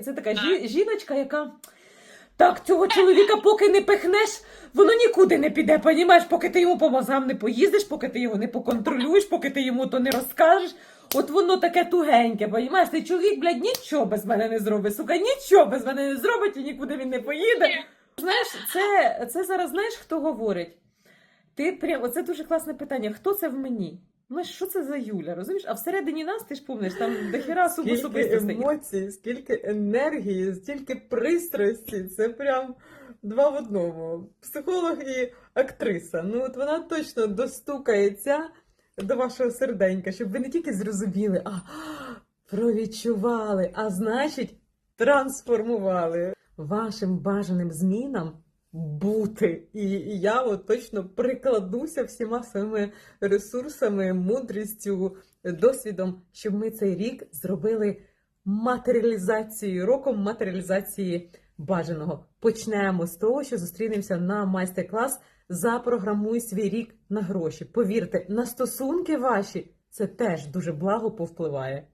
це, це така жі, жіночка, яка. Так, цього чоловіка поки не пихнеш, воно нікуди не піде, понімаєш, поки ти йому по мозгам не поїздиш, поки ти його не поконтролюєш, поки ти йому то не розкажеш. От воно таке тугеньке, понімаєш? Цей чоловік, блядь, нічого без мене не зробить, сука, нічого без мене не зробить і нікуди він не поїде. Знаєш, це, це зараз знаєш, хто говорить? Ти прям, оце дуже класне питання. Хто це в мені? Ну, що це за Юля, розумієш? А всередині нас, ти ж помниш, там Скільки особистостей. емоцій, скільки енергії, стільки пристрасті. Це прям два в одному. Психолог і актриса. Ну от вона точно достукається до вашого серденька, щоб ви не тільки зрозуміли, а провідчували, а значить, трансформували вашим бажаним змінам. Бути, і, я от точно прикладуся всіма своїми ресурсами, мудрістю, досвідом, щоб ми цей рік зробили матеріалізацією, роком матеріалізації бажаного. Почнемо з того, що зустрінемося на майстер-клас Запрограмуй свій рік на гроші. Повірте, на стосунки ваші це теж дуже благо повпливає.